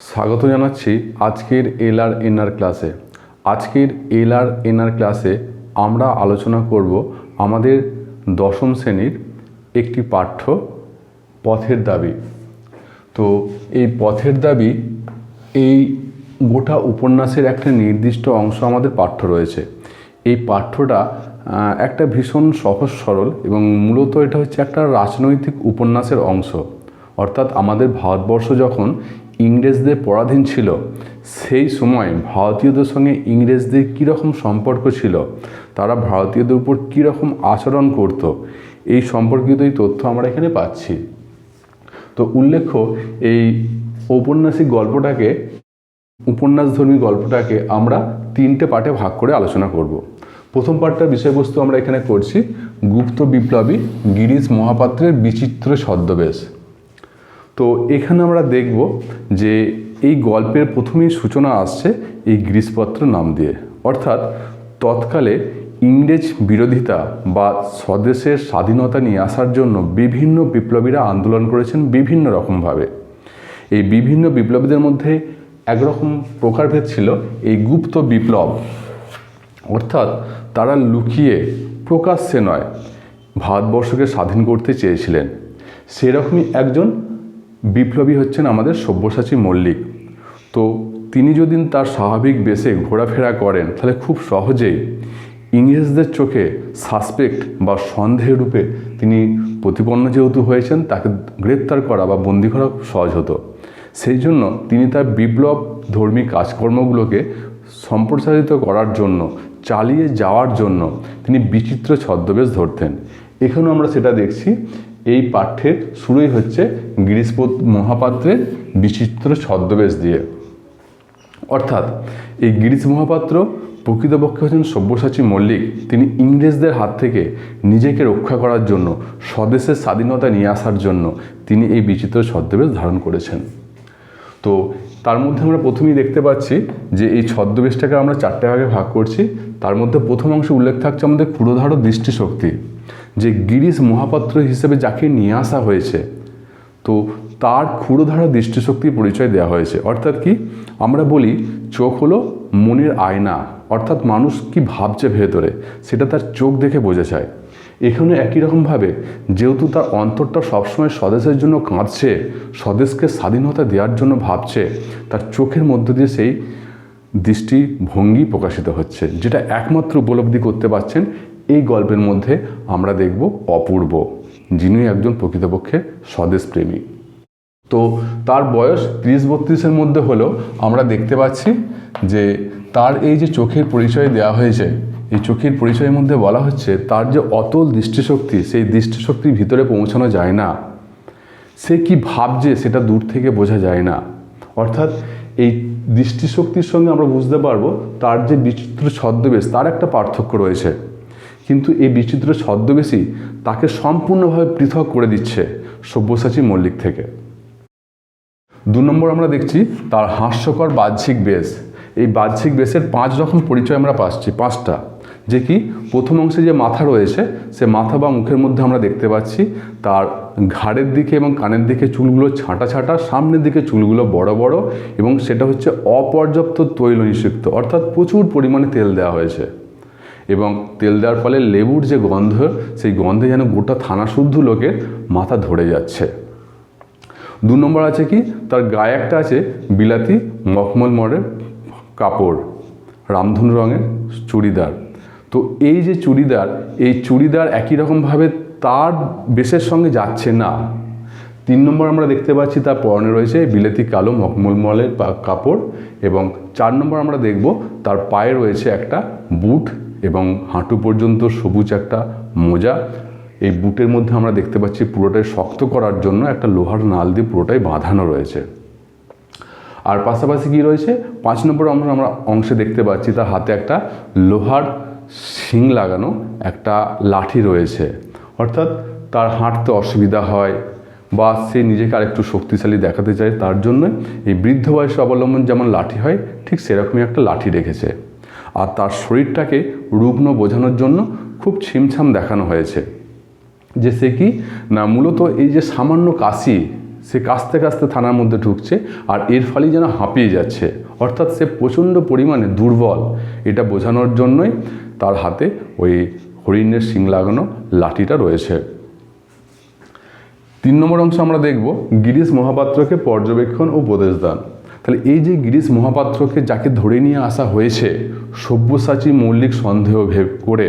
স্বাগত জানাচ্ছি আজকের এল আর এনআর ক্লাসে। আজকের এল আর এনআর ক্লাসে আমরা আলোচনা করব আমাদের দশম শ্রেণির একটি পাঠ্য পথের দাবি। তো এই পথের দাবি এই গোটা উপন্যাসের একটা নির্দিষ্ট অংশ আমাদের পাঠ্য রয়েছে। এই পাঠ্যটা একটা ভীষণ সহজ সরল এবং মূলত এটা হচ্ছে একটা রাজনৈতিক উপন্যাসের অংশ। অর্থাৎ আমাদের ভারতবর্ষ যখন ইংরেজদের পরাধীন ছিল। সেই সময় ভারতীয়দের সঙ্গে ইংরেজদের কীরকম সম্পর্ক ছিল, তারা ভারতীয়দের উপর কীরকম আচরণ করত, এই সম্পর্কিত এই তথ্য আমরা এখানে পাচ্ছি। তো উল্লেখ্য, এই ঔপন্যাসিক গল্পটাকে, উপন্যাসধর্মী গল্পটাকে আমরা তিনটে পার্টে ভাগ করে আলোচনা করব। প্রথম পার্টটার বিষয়বস্তু আমরা এখানে করছি, গুপ্ত বিপ্লবী গিরিশ মহাপাত্রের বিচিত্র ছদ্মবেশ। তো এখানে আমরা দেখব যে এই গল্পের প্রথমেই সূচনা আসছে এই গ্রীষ্মপত্র নাম দিয়ে। অর্থাৎ তৎকালে ইংরেজ বিরোধিতা বা স্বদেশের স্বাধীনতা নিয়ে আসার জন্য বিভিন্ন বিপ্লবীরা আন্দোলন করেছেন বিভিন্ন রকমভাবে। এই বিভিন্ন বিপ্লবীদের মধ্যে একরকম প্রকারভেদ ছিল, এই গুপ্ত বিপ্লব। অর্থাৎ তারা লুকিয়ে প্রকাশ্যে নয়, ভারতবর্ষকে স্বাধীন করতে চেয়েছিলেন। সেরকমই একজন বিপ্লবী হচ্ছেন আমাদের সব্যসাচী মল্লিক। তো তিনি যদি তার স্বাভাবিক বেশে ঘোরাফেরা করেন, তাহলে খুব সহজেই ইংরেজদের চোখে সাসপেক্ট বা সন্দেহ রূপে তিনি প্রতিপন্ন যেহেতু হয়েছেন, তাকে গ্রেপ্তার করা বা বন্দি করা সহজ হতো। সেই জন্য তিনি তার বিপ্লব ধর্মী কাজকর্মগুলোকে সম্প্রসারিত করার জন্য, চালিয়ে যাওয়ার জন্য তিনি বিচিত্র ছদ্মবেশ ধরতেন। এখানেও আমরা সেটা দেখছি এই পাঠ্যের শুরুই হচ্ছে গিরিশপত মহাপাত্রের বিচিত্র ছদ্মবেশ দিয়ে। অর্থাৎ এই গিরিশ মহাপাত্র প্রকৃতপক্ষে হচ্ছেন সব্যসাচী মল্লিক। তিনি ইংরেজদের হাত থেকে নিজেকে রক্ষা করার জন্য, স্বদেশের স্বাধীনতা নিয়ে আসার জন্য তিনি এই বিচিত্র ছদ্মবেশ ধারণ করেছেন। তো তার মধ্যে আমরা প্রথমেই দেখতে পাচ্ছি যে এই ছদ্মবেশটাকে আমরা চারটে ভাগে ভাগ করছি। তার মধ্যে প্রথম অংশে উল্লেখ থাকছে আমাদের ক্ষুরোধার দৃষ্টিশক্তি। যে গিরিশ মহাপাত্র হিসেবে যাকে নিয়ে আসা হয়েছে, তো তার ক্ষুরোধারা দৃষ্টিশক্তির পরিচয় দেওয়া হয়েছে। অর্থাৎ কি? আমরা বলি চোখ হলো মনের আয়না, অর্থাৎ মানুষ কি ভাবছে ভেতরে, সেটা তার চোখ দেখে বোঝা যায়। এখানে একই রকমভাবে যেহেতু তার অন্তরটা সবসময় স্বদেশের জন্য কাঁদছে, স্বদেশকে স্বাধীনতা দেওয়ার জন্য ভাবছে, তার চোখের মধ্য দিয়ে সেই দৃষ্টিভঙ্গি প্রকাশিত হচ্ছে, যেটা একমাত্র উপলব্ধি করতে পারছেন এই গল্পের মধ্যে আমরা দেখব অপূর্ব, যিনি একজন প্রকৃতপক্ষে স্বদেশপ্রেমী তো তার বয়স তিরিশ বত্রিশের মধ্যে হলেও আমরা দেখতে পাচ্ছি যে তার এই যে চোখের পরিচয় দেওয়া হয়েছে, এই চোখের পরিচয়ের মধ্যে বলা হচ্ছে তার যে অতল দৃষ্টিশক্তি, সেই দৃষ্টিশক্তির ভিতরে পৌঁছানো যায় না। সে কি ভাবছে সেটা দূর থেকে বোঝা যায় না। অর্থাৎ এই দৃষ্টিশক্তির সঙ্গে আমরা বুঝতে পারব তার যে বিচিত্র ছদ্মবেশ, তার একটা পার্থক্য রয়েছে। কিন্তু এই বিচিত্র ছদ্মবেশী তাকে সম্পূর্ণভাবে পৃথক করে দিচ্ছে সব্যসাচী মল্লিক থেকে। দু নম্বর আমরা দেখছি তার হাস্যকর বাহ্যিক বেশ। এই বাহ্যিক বেশের পাঁচ রকম পরিচয় আমরা পাচ্ছি, পাঁচটা। যে কি? প্রথম অংশে যে মাথা রয়েছে, সে মাথা বা মুখের মধ্যে আমরা দেখতে পাচ্ছি। তার ঘাড়ের দিকে এবং কানের দিকে চুলগুলো ছাঁটা ছাঁটা, সামনের দিকে চুলগুলো বড় বড় এবং সেটা হচ্ছে অপর্যাপ্ত তৈল নিষিক্ত, অর্থাৎ প্রচুর পরিমাণে তেল দেওয়া হয়েছে। এবং তেল দেওয়ার ফলে লেবুর যে গন্ধ, সেই গন্ধে যেন গোটা থানা শুদ্ধ লোকের মাথা ধরে যাচ্ছে। দু নম্বর আছে কি? তার গায়ে একটা আছে বিলাতি মখমল মরের কাপড়, রামধনু রঙের চুড়িদার। তো এই যে চুড়িদার, এই চুড়িদার একই রকমভাবে তার বেশের সঙ্গে যাচ্ছে না। তিন নম্বর আমরা দেখতে পাচ্ছি তার পরনে রয়েছে বিলেতি কালো মখমলমলের কাপড় এবং চার নম্বর আমরা দেখব তার পায়ে রয়েছে একটা বুট এবং হাঁটু পর্যন্ত সবুজ একটা মোজা। এই বুটের মধ্যে আমরা দেখতে পাচ্ছি পুরোটাই শক্ত করার জন্য একটা লোহার নাল দিয়ে পুরোটাই বাঁধানো রয়েছে। আর পাশাপাশি কি রয়েছে? পাঁচ নম্বর আমরা আমরা অংশে দেখতে পাচ্ছি, তার হাতে একটা লোহার শিং লাগানো একটা লাঠি রয়েছে। অর্থাৎ তার হাঁটতে অসুবিধা হয় বা সে নিজেকে আরেকটু শক্তিশালী দেখাতে চায়, তার জন্য এই বৃদ্ধ বয়সে অবলম্বন যেমন লাঠি হয়, ঠিক সেরকমই একটা লাঠি রেখেছে। আর তার শরীরটাকে রুগ্ন বোঝানোর জন্য খুব ছিমছাম দেখানো হয়েছে। যে সে কি? না, মূলত এই যে সামান্য কাশি সে কাস্তে কাস্তে থানার মধ্যে ঢুকছে আর এর ফলেই যেন হাঁপিয়ে যাচ্ছে। অর্থাৎ সে প্রচণ্ড পরিমাণে দুর্বল। এটা বোঝানোর জন্যই তার হাতে ওই হরিণের শিং লাগানো লাঠিটা রয়েছে। তিন নম্বর অংশ আমরা দেখব, গিরিশ মহাপাত্রকে পর্যবেক্ষণ ও উপদেশ দান। তাহলে এই যে গিরিশ মহাপাত্রকে যাকে ধরে নিয়ে আসা হয়েছে, সব্যসাচী মৌলিক সন্দেহ ভেব করে,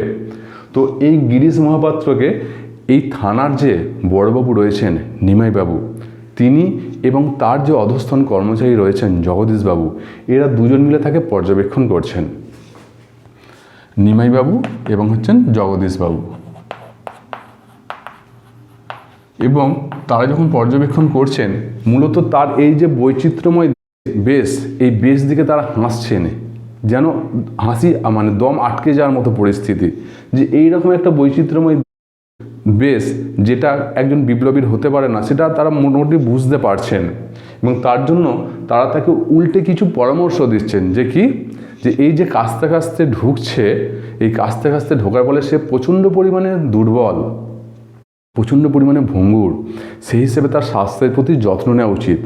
তো এই গিরিশ মহাপাত্রকে এই থানার যে বড়বাবু রয়েছেন, নিমাইবাবু, তিনি এবং তার যে অধস্থন কর্মচারী রয়েছেন জগদীশবাবু, এরা দুজন মিলে তাকে পর্যবেক্ষণ করছেন। নিমাইবাবু এবং হচ্ছেন জগদীশবাবু। এবং তারা যখন পর্যবেক্ষণ করছেন, মূলত তার এই যে বৈচিত্র্যময় বেশ, এই বেশ দিকে তারা হাসছেন যেন হাসি মানে দম আটকে যাওয়ার মতো পরিস্থিতি। যে এই রকম একটা বৈচিত্র্যময় বেশ যেটা একজন বিপ্লবীর হতে পারে না, সেটা তারা মোটামুটি বুঝতে পারছেন। এবং তার জন্য তারা তাকে উল্টে কিছু পরামর্শ দিচ্ছেন যে কি? যে এই যে কাস্তে কাস্তে ঢুকছে, এই কাস্তে কাস্তে ঢোকার ফলে সে প্রচণ্ড পরিমাণে দুর্বল, প্রচণ্ড পরিমাণে ভঙ্গুর। সেই হিসেবে তার স্বাস্থ্যের প্রতি যত্ন নেওয়া উচিত।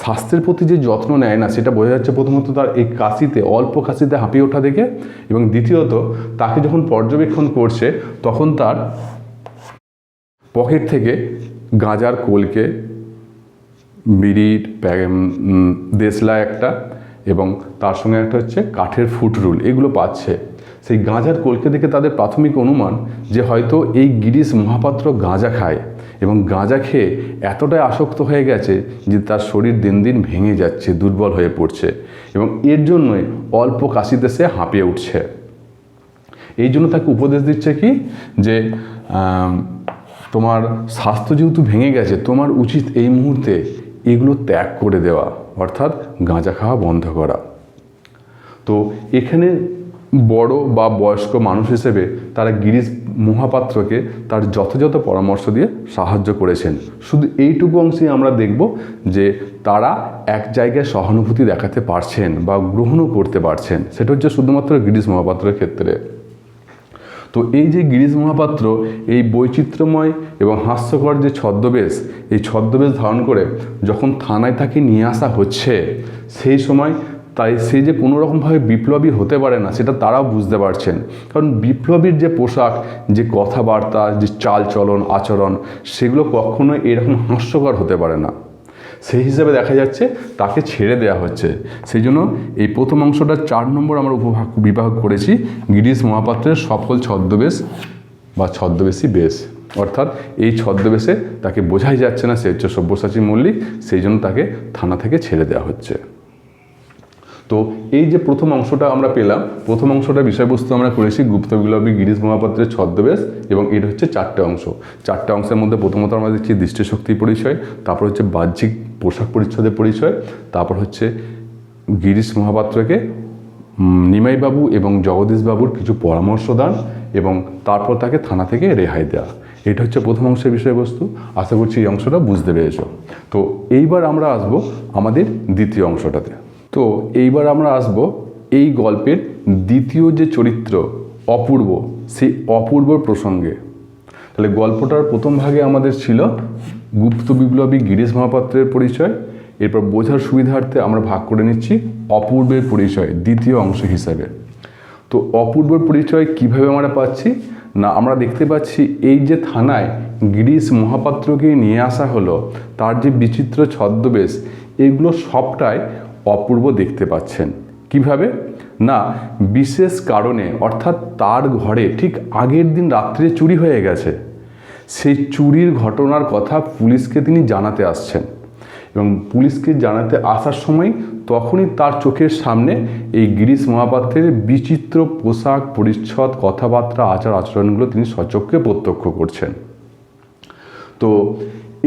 স্বাস্থ্যের প্রতি যে যত্ন নেয় না, সেটা বোঝা যাচ্ছে প্রথমত তার এই কাশিতে, অল্প কাশিতে হাঁপিয়ে ওঠা দেখে এবং দ্বিতীয়ত তাকে যখন পর্যবেক্ষণ করছে, তখন তার পকেট থেকে গাঁজার কোলকে, বিড়ির দেশলা একটা এবং তার সঙ্গে একটা হচ্ছে কাঠের ফুটরুল এগুলো পাচ্ছে। সেই গাঁজার কোলকে দেখে তাদের প্রাথমিক অনুমান যে হয়তো এই গিরিশ মহাপাত্র গাঁজা খায়। এবং গাঁজা খেয়ে এতটাই আসক্ত হয়ে গেছে যে তার শরীর দিন দিন ভেঙে যাচ্ছে, দুর্বল হয়ে পড়ছে এবং এর জন্যই অল্প কাশিতে সে হাঁপিয়ে উঠছে। এই জন্য তাকে উপদেশ দিচ্ছে কি? যে তোমার স্বাস্থ্য যেহেতু ভেঙে গেছে, তোমার উচিত এই মুহূর্তে এগুলো ত্যাগ করে দেওয়া, অর্থাৎ গাঁজা খাওয়া বন্ধ করা। তো এখানে বড় বা বয়স্ক মানুষ হিসেবে তারা গিরিশ মহাপাত্রকে তার যথাযথ পরামর্শ দিয়ে সাহায্য করেছেন। শুধু এইটুকু অংশেই আমরা দেখব যে তারা এক জায়গায় সহানুভূতি দেখাতে পারছেন বা গ্রহণও করতে পারছেন। সেটা হচ্ছে শুধুমাত্র গিরিশ মহাপাত্রের ক্ষেত্রে। তো এই যে গিরিশ মহাপাত্র, এই বৈচিত্র্যময় এবং হাস্যকর যে ছদ্মবেশ, এই ছদ্মবেশ ধারণ করে যখন থানায় তাকে নিয়ে আসা হচ্ছে, সেই সময় তাই সে যে কোনো রকমভাবে বিপ্লবী হতে পারে না, সেটা তারাও বুঝতে পারছেন। কারণ বিপ্লবীর যে পোশাক, যে কথাবার্তা, যে চালচলন, আচরণ, সেগুলো কখনোই এরকম হাস্যকর হতে পারে না। সেই হিসেবে দেখা যাচ্ছে তাকে ছেড়ে দেওয়া হচ্ছে। সেই জন্য এই প্রথম অংশটা চার নম্বর আমরা উপভাগ, বিভাগ করেছি, গিরিশ মহাপাত্রের সফল ছদ্মবেশ বা ছদ্মবেশী বেশ। অর্থাৎ এই ছদ্মবেশে তাকে বোঝাই যাচ্ছে না সে হচ্ছে সব্যসাচী মল্লিক, সেই জন্য তাকে থানা থেকে ছেড়ে দেওয়া হচ্ছে। তো এই যে প্রথম অংশটা আমরা পেলাম, প্রথম অংশটা বিষয়বস্তু আমরা করেছি গুপ্ত বিপ্লবী গিরিশ মহাপাত্রের ছদ্মবেশ এবং এটা হচ্ছে চারটে অংশ। চারটে অংশের মধ্যে প্রথমত আমরা দেখছি দৃষ্টিশক্তির পরিচয়, তারপর হচ্ছে বাহ্যিক পোশাক পরিচ্ছদের পরিচয়, তারপর হচ্ছে গিরিশ মহাপাত্রকে নিমাইবাবু এবং জগদীশবাবুর কিছু পরামর্শ দান এবং তারপর তাকে থানা থেকে রেহাই দেওয়া এটা হচ্ছে প্রথম অংশের বিষয়বস্তু। আশা করছি এই অংশটা বুঝতে পেরেছ। তো এইবার আমরা আসব আমাদের দ্বিতীয় অংশটাতে। তো এইবার আমরা আসব এই গল্পের দ্বিতীয় যে চরিত্র, অপূর্ব, সেই অপূর্বর প্রসঙ্গে। তাহলে গল্পটার প্রথম ভাগে আমাদের ছিল গুপ্ত বিপ্লবী গিরিশ মহাপাত্রের পরিচয়। এরপর বোঝার সুবিধার্থে আমরা ভাগ করে নিচ্ছি অপূর্বের পরিচয়, দ্বিতীয় অংশ হিসাবে। তো অপূর্বর পরিচয় কীভাবে আমরা পাচ্ছি? না, আমরা দেখতে পাচ্ছি এই যে থানায় গিরিশ মহাপাত্রকে নিয়ে আসা হলো, তার যে বিচিত্র ছদ্মবেশ, এগুলো সবটাই অপূর্ব দেখতে পাচ্ছেন। কীভাবে? না, বিশেষ কারণে, অর্থাৎ তার ঘরে ঠিক আগের দিন রাত্রে চুরি হয়ে গেছে। সেই চুরির ঘটনার কথা পুলিশকে তিনি জানাতে আসছেন এবং পুলিশকে জানাতে আসার সময় তখনই তার চোখের সামনে এই গিরিশ মহাপাত্রের বিচিত্র পোশাক, পরিচ্ছদ, কথাবার্তা আচার আচরণগুলো তিনি সচক্ষে প্রত্যক্ষ করছেন। তো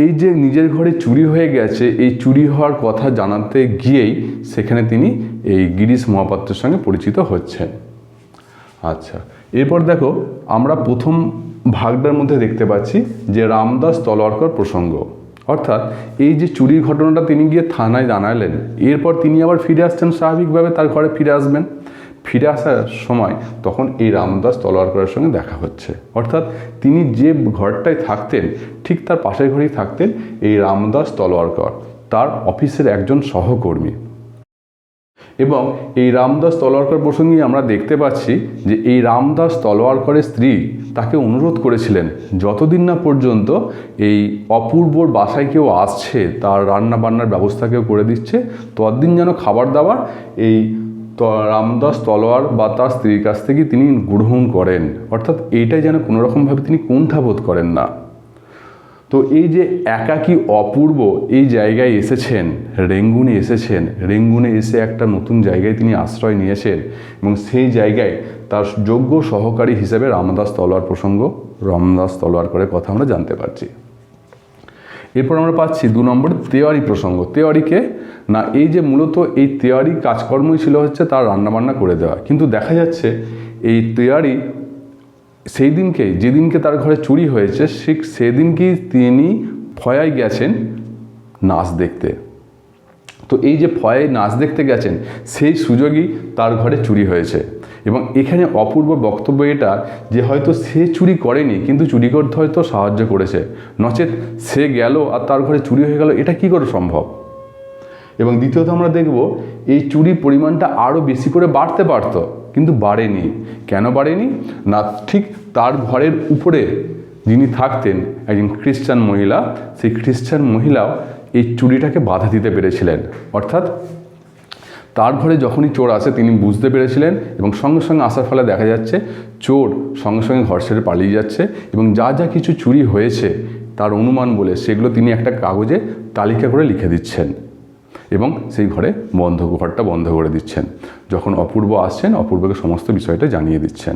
এই যে নিজের ঘরে চুরি হয়ে গেছে, এই চুরি হওয়ার কথা জানাতে গিয়েই সেখানে তিনি এই গিরিশ মহাপাত্রের সঙ্গে পরিচিত হচ্ছেন। আচ্ছা এরপর দেখো, আমরা প্রথম ভাগটার মধ্যে দেখতে পাচ্ছি যে রামদাস তলোয়ারকর প্রসঙ্গ। অর্থাৎ এই যে চুরির ঘটনাটা তিনি গিয়ে থানায় জানালেন, এরপর তিনি আবার ফিরে আসছেন স্বাভাবিকভাবে তার ঘরে ফিরে আসবেন। ফিরে আসার সময় তখন এই রামদাস তলোয়ারকরের সঙ্গে দেখা হচ্ছে। অর্থাৎ তিনি যে ঘরটায় থাকতেন, ঠিক তার পাশের ঘরেই থাকতেন এই রামদাস তলোয়ারকর, তার অফিসের একজন সহকর্মী। এবং এই রামদাস তলোয়ারকর প্রসঙ্গে আমরা দেখতে পাচ্ছি যে এই রামদাস তলোয়ারকরের স্ত্রী তাকে অনুরোধ করেছিলেন, যতদিন না পর্যন্ত এই অপূর্বর বাসায় কেউ আসছে, তার রান্না বান্নার ব্যবস্থা কেউ করে দিচ্ছে, ততদিন যেন খাবার দাবার এই রামদাস তলোয়ার বা তার স্ত্রীর কাছ থেকে তিনি গ্রহণ করেন। অর্থাৎ এইটাই যেন কোনোরকমভাবে তিনি কুণ্ঠাবোধ করেন না। তো এই যে একাকী অপূর্ব এই জায়গায় এসেছেন, রেঙ্গুনে এসেছেন, রেঙ্গুনে এসে একটা নতুন জায়গায় তিনি আশ্রয় নিয়েছেন এবং সেই জায়গায় তার যোগ্য সহকারী হিসেবে রামদাস তলোয়ার প্রসঙ্গ, রামদাস তলোয়ার করে কথা আমরা জানতে পারছি। এরপর আমরা পাচ্ছি দু নম্বর তেওয়ারি প্রসঙ্গ। তেওয়ারিকে না, এই যে মূলত এই তেওয়ারি কাজকর্মই ছিল হচ্ছে তার রান্নাবান্না করে দেওয়া। কিন্তু দেখা যাচ্ছে এই তেয়ারি সেই দিনকে, যেদিনকে তার ঘরে চুরি হয়েছে, ঠিক সেদিনকেই তিনি ফয়ায় গেছেন নাচ দেখতে। তো এই যে ফয়ে নাচ দেখতে গেছেন, সেই সুযোগই তার ঘরে চুরি হয়েছে। এবং এখানে অপূর্ব বক্তব্য এটা যে হয়তো সে চুরি করেনি, কিন্তু চুরি করতে হয়তো সাহায্য করেছে। নচেত সে গেল আর তার ঘরে চুরি হয়ে গেল, এটা কি করে সম্ভব? এবং দ্বিতীয়ত আমরা দেখব এই চুরির পরিমাণটা আরও বেশি করে বাড়তে পারত, কিন্তু বাড়েনি। কেন বাড়েনি? না, ঠিক তার ঘরের উপরে যিনি থাকতেন, একজন খ্রিস্টান মহিলা, সেই খ্রিস্টান মহিলাও এই চুরিটাকে বাধা দিতে পেরেছিলেন। অর্থাৎ তার ঘরে যখনই চোর আসে, তিনি বুঝতে পেরেছিলেন এবং সঙ্গে সঙ্গে আসার ফলে দেখা যাচ্ছে চোর সঙ্গে সঙ্গে ঘর ছেড়ে পালিয়ে যাচ্ছে এবং যা যা কিছু চুরি হয়েছে, তার অনুমান বলে সেগুলো তিনি একটা কাগজে তালিকা করে লিখে দিচ্ছেন। এবং সেই ঘরে বন্ধ ঘরটা বন্ধ করে দিচ্ছেন। যখন অপূর্ব আসছেন, অপূর্বকে সমস্ত বিষয়টা জানিয়ে দিচ্ছেন।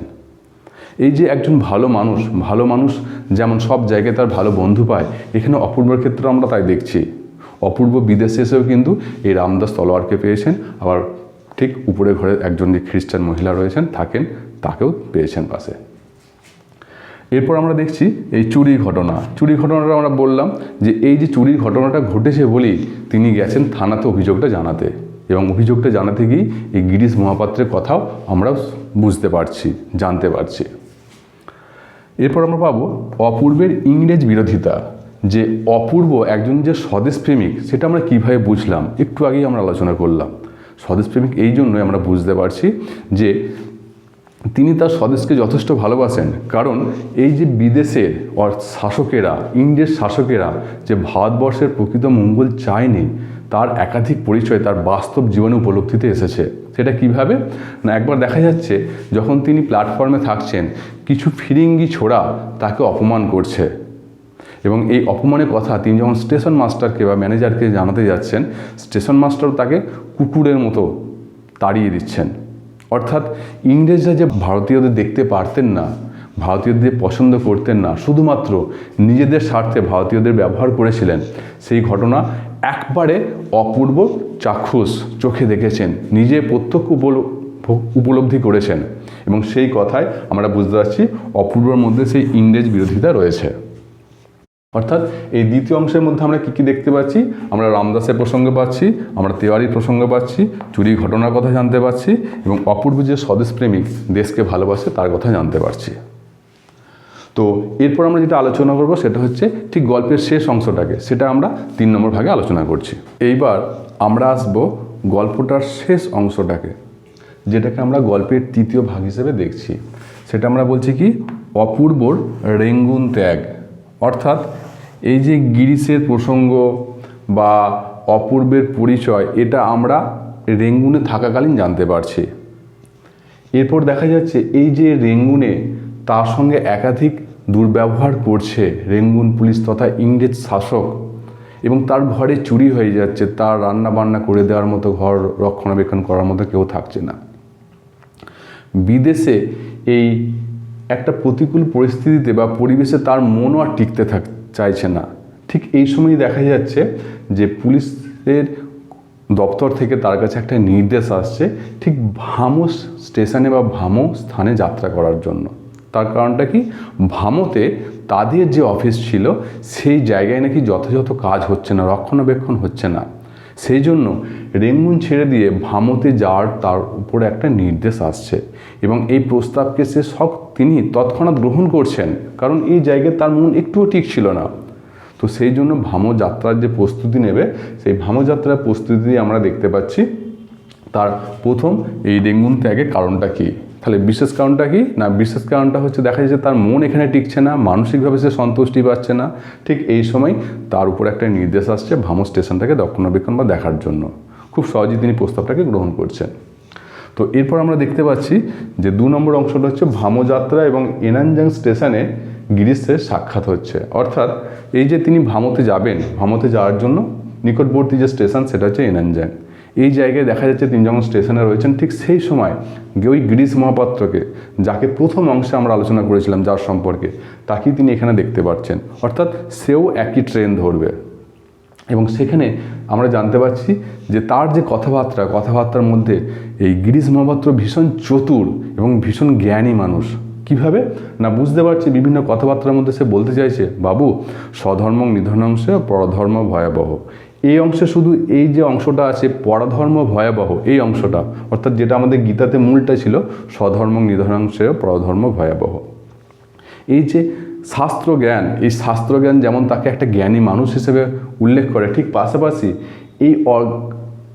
এই যে একজন ভালো মানুষ ভালো মানুষ যেমন সব জায়গায় তার ভালো বন্ধু পায়, এখানে অপূর্বের ক্ষেত্রে আমরা তাই দেখছি। অপূর্ব বিদেশে এসেও কিন্তু এই রামদাস তলোয়ারকে পেয়েছেন, আবার ঠিক উপরে ঘরে একজন যে খ্রিস্টান মহিলা রয়েছেন, থাকেন, তাকেও পেয়েছেন পাশে। এরপর আমরা দেখছি এই চুরি ঘটনা। চুরি ঘটনাটা আমরা বললাম যে এই যে চুরির ঘটনাটা ঘটেছে বলেই তিনি গেছেন থানাতে অভিযোগটা জানাতে। এবং অভিযোগটা জানাতে গিয়ে এই গিরিশ মহাপাত্রের কথাও আমরা বুঝতে পারছি, জানতে পারছি। এরপর আমরা পাবো অপূর্বের ইংরেজ বিরোধিতা। যে অপূর্ব একজন যে স্বদেশ প্রেমিক, সেটা আমরা কীভাবে বুঝলাম? একটু আগেই আমরা আলোচনা করলাম। স্বদেশ প্রেমিক এই জন্যই আমরা বুঝতে পারছি যে তিনি তার স্বদেশকে যথেষ্ট ভালোবাসেন। কারণ এই যে বিদেশের অর- শাসকেরা ইংরেজ শাসকেরা যে ভারতবর্ষের প্রকৃত মঙ্গল চায়নি, তার একাধিক পরিচয়, তার বাস্তব জীবনে উপলব্ধিতে এসেছে। সেটা কীভাবে? না, একবার দেখা যাচ্ছে, যখন তিনি প্ল্যাটফর্মে থাকছেন, কিছু ফিরিঙ্গি ছোড়া তাকে অপমান করছে। এবং এই অপমানের কথা তিনি যখন স্টেশন মাস্টারকে বা ম্যানেজারকে জানাতে যাচ্ছেন স্টেশন মাস্টার তাকে কুকুরের মতো তাড়িয়ে দিচ্ছেন। অর্থাৎ ইংরেজরা যে ভারতীয়দের দেখতে পারতেন না, ভারতীয়দের পছন্দ করতেন না, শুধুমাত্র নিজেদের স্বার্থে ভারতীয়দের ব্যবহার করেছিলেন, সেই ঘটনা একবারে অপূর্ব চাক্ষুষ চোখে দেখেছেন, নিজে প্রত্যক্ষ উপল- উপলব্ধি করেছেন এবং সেই কথায় আমরা বুঝতে পারছি অপূর্বর মধ্যে সেই ইংরেজ বিরোধিতা রয়েছে। অর্থাৎ এই দ্বিতীয় অংশের মধ্যে আমরা কী কী দেখতে পাচ্ছি? আমরা রামদাসের প্রসঙ্গ পাচ্ছি, আমরা তেওয়ারির প্রসঙ্গ পাচ্ছি চুরি ঘটনার কথা জানতে পারছি এবং অপূর্ব যে স্বদেশপ্রেমিক দেশকে ভালোবাসে তার কথা জানতে পারছি। তো এরপর আমরা যেটা আলোচনা করব সেটা হচ্ছে ঠিক গল্পের শেষ অংশটাকে, সেটা আমরা তিন নম্বর ভাগে আলোচনা করছি। এইবার আমরা আসব গল্পটার শেষ অংশটাকে, যেটাকে আমরা গল্পের তৃতীয় ভাগ হিসেবে দেখছি। সেটা আমরা বলছি কি? অপূর্বর রেঙ্গুন ত্যাগ। অর্থাৎ এই যে গিরিশের প্রসঙ্গ বা অপূর্বের পরিচয়, এটা আমরা রেঙ্গুনে থাকাকালীন জানতে পারছি। এরপর দেখা যাচ্ছে এই যে রেঙ্গুনে তার সঙ্গে একাধিক দুর্ব্যবহার করছে রেঙ্গুন পুলিশ তথা ইংরেজ শাসক এবং তার ঘরে চুরি হয়ে যাচ্ছে, তার রান্না বান্না করে দেওয়ার মতো ঘর রক্ষণাবেক্ষণ করার মতো কেউ থাকছে না। বিদেশে এই একটা প্রতিকূল পরিস্থিতিতে বা পরিবেশে তার মনও আর টিকতে থাক চাইছে না। ঠিক এই সময়ই দেখা যাচ্ছে যে পুলিশের দপ্তর থেকে তার কাছে একটা নির্দেশ আসছে ঠিক ভামো স্টেশনে বা ভামো স্থানে যাত্রা করার জন্য। তার কারণটা কি? ভামোতে তাদের যে অফিস ছিল, সেই জায়গায় নাকি যথাযথ কাজ হচ্ছে না, রক্ষণাবেক্ষণ হচ্ছে না। সেই জন্য রেঙ্গুন ছেড়ে দিয়ে ভামতে যাওয়ার তার উপরে একটা নির্দেশ আসছে এবং এই প্রস্তাবকে সে সব তিনি তৎক্ষণাৎ গ্রহণ করছেন, কারণ এই জায়গায় তার মন একটুও ঠিক ছিল না। তো সেই জন্য ভামো যাত্রার যে প্রস্তুতি নেবে, সেই ভামো যাত্রার প্রস্তুতি আমরা দেখতে পাচ্ছি। তার প্রথম এই রেঙ্গুন ত্যাগের কারণটা কি? তাহলে বিশেষ কারণটা কি? না, বিশেষ কারণটা হচ্ছে দেখা যাচ্ছে তার মন এখানে টিকছে না, মানসিকভাবে সে সন্তুষ্টি পাচ্ছে না। ঠিক এই সময় তার উপর একটা নির্দেশ আসছে ভামো স্টেশনটাকে রক্ষণাবেক্ষণ বা দেখার জন্য। খুব সহজেই তিনি প্রস্তাবটাকে গ্রহণ করছেন। তো এরপর আমরা দেখতে পাচ্ছি যে দু নম্বর অংশটা হচ্ছে ভামোযাত্রা এবং এনানজাং স্টেশনে গিরিশের সাক্ষাৎ হচ্ছে। অর্থাৎ এই যে তিনি ভামতে যাবেন, ভামতে যাওয়ার জন্য নিকটবর্তী যে স্টেশন সেটা হচ্ছে এনানজাং। এই জায়গায় দেখা যাচ্ছে তিনি যখন স্টেশনে রয়েছেন, ঠিক সেই সময় ওই গিরিশ মহাপাত্রকে, যাকে প্রথম অংশে আমরা আলোচনা করেছিলাম যার সম্পর্কে, তাকেই তিনি এখানে দেখতে পাচ্ছেন। অর্থাৎ সেও একই ট্রেন ধরবে। এবং সেখানে আমরা জানতে পারছি যে তার যে কথাবার্তা, কথাবার্তার মধ্যে এই গিরিশ মহাপাত্র ভীষণ চতুর এবং ভীষণ জ্ঞানী মানুষ। কীভাবে? না, বুঝতে পারছি বিভিন্ন কথাবার্তার মধ্যে সে বলতে চাইছে, বাবু, স্বধর্ম নিধনাংশে পরধর্ম ভয়াবহ। এই অংশে শুধু এই যে অংশটা আছে পরাধর্ম ভয়াবহ, এই অংশটা, অর্থাৎ যেটা আমাদের গীতাতে মূলটা ছিল স্বধর্ম নিধনাংশে পরধর্ম ভয়াবহ। এই যে শাস্ত্র জ্ঞান এই শাস্ত্র জ্ঞান যেমন তাকে একটা জ্ঞানী মানুষ হিসেবে উল্লেখ করে, ঠিক পাশাপাশি এই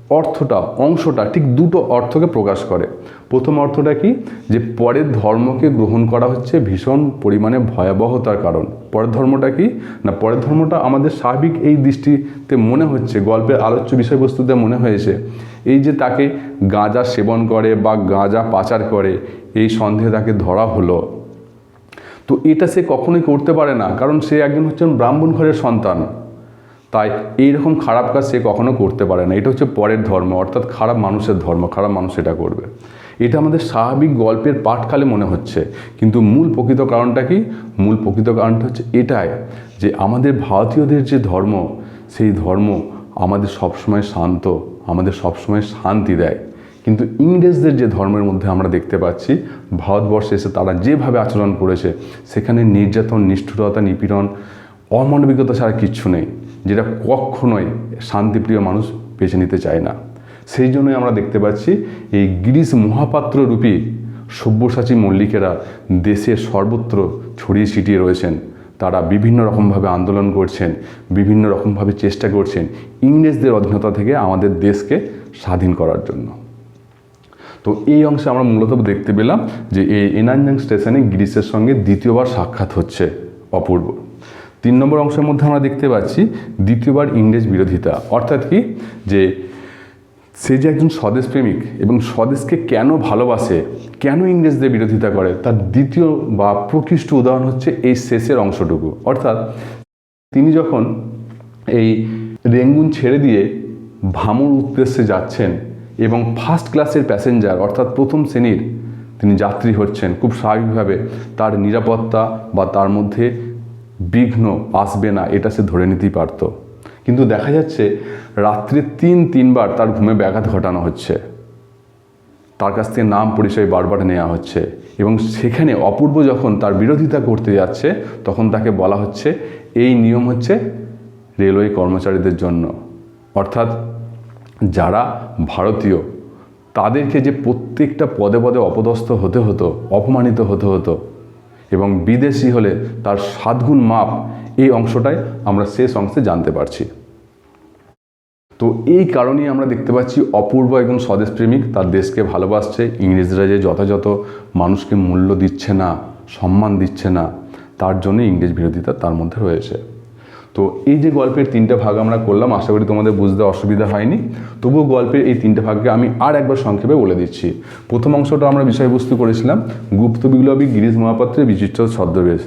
অর্থটা, অংশটা ঠিক দুটো অর্থকে প্রকাশ করে। প্রথম অর্থটা কি? যে পরের ধর্মকে গ্রহণ করা হচ্ছে ভীষণ পরিমাণে ভয়াবহতার কারণ। পরের ধর্মটা কি? না, পরের ধর্মটা আমাদের স্বাভাবিক এই দৃষ্টিতে মনে হচ্ছে, গল্পের আলোচ্য বিষয়বস্তুতে মনে হয়েছে। এই যে তাকে গাঁজা সেবন করে বা গাঁজা পাচার করে, এই সন্দেহে তাকে ধরা হলো। তো এটা সে কখনোই করতে পারে না, কারণ সে একজন হচ্ছেন ব্রাহ্মণ ঘরের সন্তান। তাই এই রকম খারাপ কাজ সে কখনো করতে পারে না। এটা হচ্ছে পরের ধর্ম, অর্থাৎ খারাপ মানুষের ধর্ম, খারাপ মানুষ এটা করবে। এটা আমাদের স্বাভাবিক গল্পের পাঠকালে মনে হচ্ছে। কিন্তু মূল প্রকৃত কারণটা কি? মূল প্রকৃত কারণটা হচ্ছে এটাই যে আমাদের ভারতীয়দের যে ধর্ম, সেই ধর্ম আমাদের সবসময় শান্ত, আমাদের সবসময় শান্তি দেয়। কিন্তু ইংরেজদের যে ধর্মের মধ্যে আমরা দেখতে পাচ্ছি, ভারতবর্ষে এসে তারা যেভাবে আচরণ করেছে, সেখানে নির্যাতন, নিষ্ঠুরতা, নিপীড়ন, অমানবিকতা ছাড়া কিচ্ছু নেই। যেটা কখনোই শান্তিপ্রিয় মানুষ বেছে নিতে চায় না। সেই জন্যই আমরা দেখতে পাচ্ছি এই গিরিশ মহাপাত্র রূপী সব্যসাচী মল্লিকেরা দেশের সর্বত্র ছড়িয়ে ছিটিয়ে রয়েছেন। তারা বিভিন্ন রকমভাবে আন্দোলন করছেন, বিভিন্ন রকমভাবে চেষ্টা করছেন ইংরেজদের অধীনতা থেকে আমাদের দেশকে স্বাধীন করার জন্য। তো এই অংশে আমরা মূলত দেখতে পেলাম যে এই এনানজাং স্টেশনে গিরিশের সঙ্গে দ্বিতীয়বার সাক্ষাৎ হচ্ছে অপূর্ব। তিন নম্বর অংশের মধ্যে আমরা দেখতে পাচ্ছি দ্বিতীয়বার ইংরেজ বিরোধিতা। অর্থাৎ কি? যে সে যে একজন স্বদেশ প্রেমিক এবং স্বদেশকে কেন ভালোবাসে, কেন ইংরেজদের বিরোধিতা করে, তার দ্বিতীয় বা প্রকৃষ্ট উদাহরণ হচ্ছে এই শেষের অংশটুকু। অর্থাৎ তিনি যখন এই রেঙ্গুন ছেড়ে দিয়ে ভামুর উদ্দেশ্যে যাচ্ছেন এবং ফার্স্ট ক্লাসের প্যাসেঞ্জার অর্থাৎ প্রথম শ্রেণির তিনি যাত্রী হচ্ছেন, খুব স্বাভাবিকভাবে তার নিরাপত্তা বা তার মধ্যে বিঘ্ন আসবে না, এটা সে ধরে নিতেই পারত। কিন্তু দেখা যাচ্ছে, রাত্রে তিন, তিনবার তার ঘুমে ব্যাঘাত ঘটানো হচ্ছে। তার কাছ থেকে নাম পরিচয় বারবার নেওয়া হচ্ছে এবং সেখানে অপূর্ব যখন তার বিরোধিতা করতে যাচ্ছে, তখন তাকে বলা হচ্ছে, এই নিয়ম হচ্ছে রেলওয়ে কর্মচারীদের জন্য। অর্থাৎ যারা ভারতীয়, তাদেরকে যে প্রত্যেকটা পদে পদে অপদস্থ হতে হতো, অপমানিত হতে হতো এবং বিদেশি হলে তার সাতগুণ মাপ এই অংশটাই আমরা শেষ অংশে জানতে পারছি। তো এই কারণেই আমরা দেখতে পাচ্ছি অপূর্ব একজন স্বদেশ প্রেমিক, তার দেশকে ভালোবাসছে, ইংরেজরা যে যথাযথ মানুষকে মূল্য দিচ্ছে না, সম্মান দিচ্ছে না, তার জন্য ইংরেজ বিরোধিতা তার মধ্যে রয়েছে। তো এই যে গল্পের তিনটে ভাগ আমরা করলাম আশা করি তোমাদের বুঝতে অসুবিধা হয়নি। তবুও গল্পের এই তিনটে ভাগকে আমি আর একবার সংক্ষেপে বলে দিচ্ছি। প্রথম অংশটা আমরা বিষয়বস্তু করেছিলাম গুপ্ত বিপ্লবী গিরিশ মহাপাত্রের বিচিত্র ছদ্মবেশ।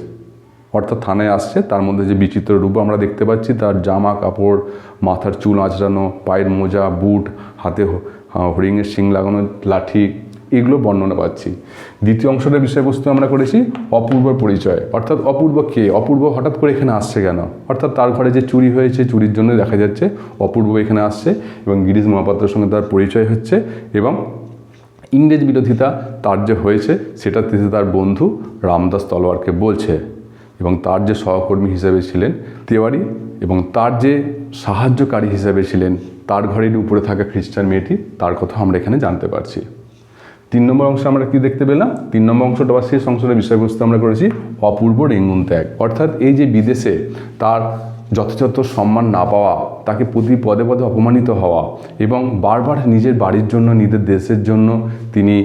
অর্থাৎ থানায় আসছে তার মধ্যে যে বিচিত্র রূপ আমরা দেখতে পাচ্ছি তার জামা কাপড় মাথার চুল আঁচড়ানো পায়ের মোজা বুট হাতে হ- আহ, হরিণের শিং লাগানো লাঠি এগুলো বর্ণনা পাচ্ছি। দ্বিতীয় অংশটার বিষয়বস্তু আমরা করেছি অপূর্ব পরিচয়। অর্থাৎ অপূর্ব কে? অপূর্ব হঠাৎ করে এখানে আসছে কেন? অর্থাৎ তার ঘরে যে চুরি হয়েছে, চুরির জন্য দেখা যাচ্ছে অপূর্ব এখানে আসছে এবং গিরিশ মহাপাত্রের সঙ্গে তার পরিচয় হচ্ছে এবং ইংরেজ বিরোধিতা তার যে হয়েছে, সেটা তিনি তার বন্ধু রামদাস তলোয়ারকে বলছে এবং তার যে সহকর্মী হিসেবে ছিলেন তিওয়ারি এবং তার যে সাহায্যকারী হিসেবে ছিলেন, তার ঘরের উপরে থাকা খ্রিস্টান মেয়েটি, তার কথা আমরা এখানে জানতে পারছি। তিন নম্বর অংশ আমরা কি দেখতে পেলাম? তিন নম্বর অংশটা বা শেষ অংশের বিষয়বস্তু আমরা করেছি অপূর্ব রেঙ্গুন ত্যাগ। অর্থাৎ এই যে বিদেশে তার যথাযথ সম্মান না পাওয়া, তাকে প্রতি পদে পদে অপমানিত হওয়া এবং বারবার নিজের বাড়ির জন্য, নিজের দেশের জন্য তিনি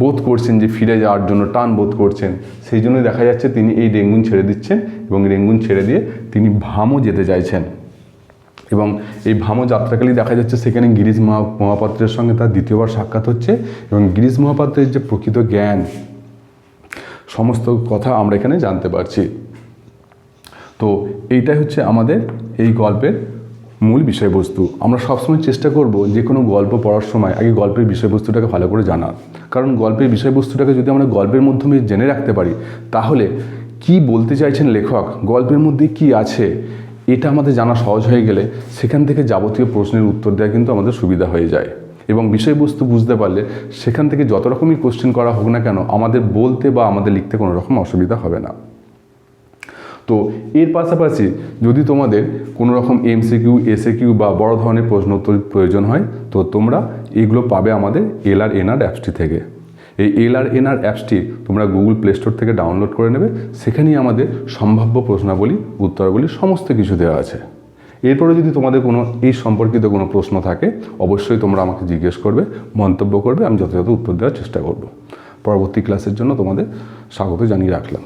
বোধ করছেন যে ফিরে যাওয়ার জন্য, টান বোধ করছেন, সেই জন্য দেখা যাচ্ছে তিনি এই রেঙ্গুন ছেড়ে দিচ্ছেন এবং রেঙ্গুন ছেড়ে দিয়ে তিনি ভামও যেতে চাইছেন। এবং এই ভামো যাত্রাকালে দেখা যাচ্ছে সেখানে গিরিশ মহা, মহাপাত্রের সঙ্গে তার দ্বিতীয়বার সাক্ষাৎ হচ্ছে এবং গিরিশ মহাপাত্রের যে প্রকৃত জ্ঞান, সমস্ত কথা আমরা এখানে জানতে পারছি। তো এইটাই হচ্ছে আমাদের এই গল্পের মূল বিষয়বস্তু। আমরা সবসময় চেষ্টা করব যে কোনো গল্প পড়ার সময় আগে গল্পের বিষয়বস্তুটাকে ভালো করে জানার কারণ গল্পের বিষয়বস্তুটাকে যদি আমরা গল্পের মাধ্যমে জেনে রাখতে পারি, তাহলে কি বলতে চাইছেন লেখক, গল্পের মধ্যে কি আছে এটা আমাদের জানা সহজ হয়ে গেলে সেখান থেকে যাবতীয় প্রশ্নের উত্তর দেওয়া কিন্তু আমাদের সুবিধা হয়ে যায়। এবং বিষয়বস্তু বুঝতে পারলে সেখান থেকে যত রকমই কোশ্চেন করা হোক না কেন, আমাদের বলতে বা আমাদের লিখতে কোনো রকম অসুবিধা হবে না। তো এর পাশাপাশি যদি তোমাদের কোনো রকম এমসিকিউ এসএকিউ বা বড় ধরনের প্রশ্ন উত্তর প্রয়োজন হয়, তো তোমরা এগুলো পাবে আমাদের এল আর এনআর অ্যাপসটি থেকে। এই এল আর এন আর অ্যাপসটি তোমরা গুগল প্লে স্টোর থেকে ডাউনলোড করে নেবে। সেখানেই আমাদের সম্ভাব্য প্রশ্নাবলী, উত্তরাবলী সমস্ত কিছু দেওয়া আছে। এরপরে যদি তোমাদের কোনো এই সম্পর্কিত কোনো প্রশ্ন থাকে, অবশ্যই তোমরা আমাকে জিজ্ঞেস করবে, মন্তব্য করবে, আমি যথাযথ উত্তর দেওয়ার চেষ্টা করব। পরবর্তী ক্লাসের জন্য তোমাদের স্বাগত জানিয়ে রাখলাম।